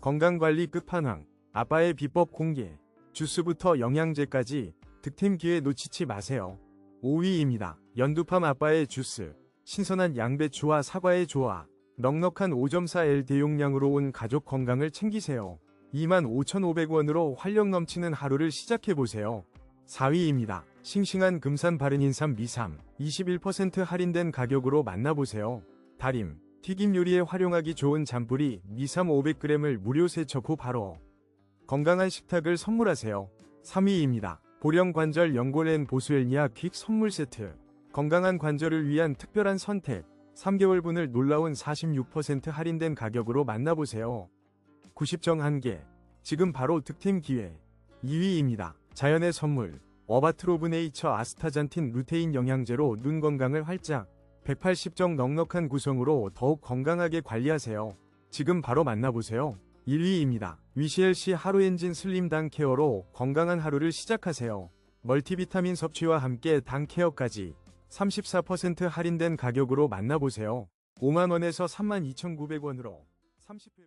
건강관리 끝판왕, 아빠의 비법 공개, 주스부터 영양제까지 득템 기회 놓치지 마세요. 5위입니다. 연두팜 아빠의 주스, 신선한 양배추와 사과의 조화, 넉넉한 5.4L 대용량으로 온 가족 건강을 챙기세요. 25,500원으로 활력 넘치는 하루를 시작해보세요. 4위입니다. 싱싱한 금산 바른인삼 미삼 21% 할인된 가격으로 만나보세요. 다림, 튀김 요리에 활용하기 좋은 잔뿌리 미삼 500g을 무료 세척 후 바로 건강한 식탁을 선물하세요. 3위입니다. 보령 관절 연골엔 보수엘니아 퀵 선물 세트 건강한 관절을 위한 특별한 선택 3개월분을 놀라운 46% 할인된 가격으로 만나보세요. 90정 1개 지금 바로 득템 기회 2위입니다. 자연의 선물 어바트로브 네이처 아스타잔틴 루테인 영양제로 눈 건강을 활짝 180정 넉넉한 구성으로 더욱 건강하게 관리하세요. 지금 바로 만나보세요. 1위입니다. 위시엘시 하루 엔진 슬림 당 케어로 건강한 하루를 시작하세요. 멀티비타민 섭취와 함께 당 케어까지 34% 할인된 가격으로 만나보세요. 5만원에서 32,900원으로 30회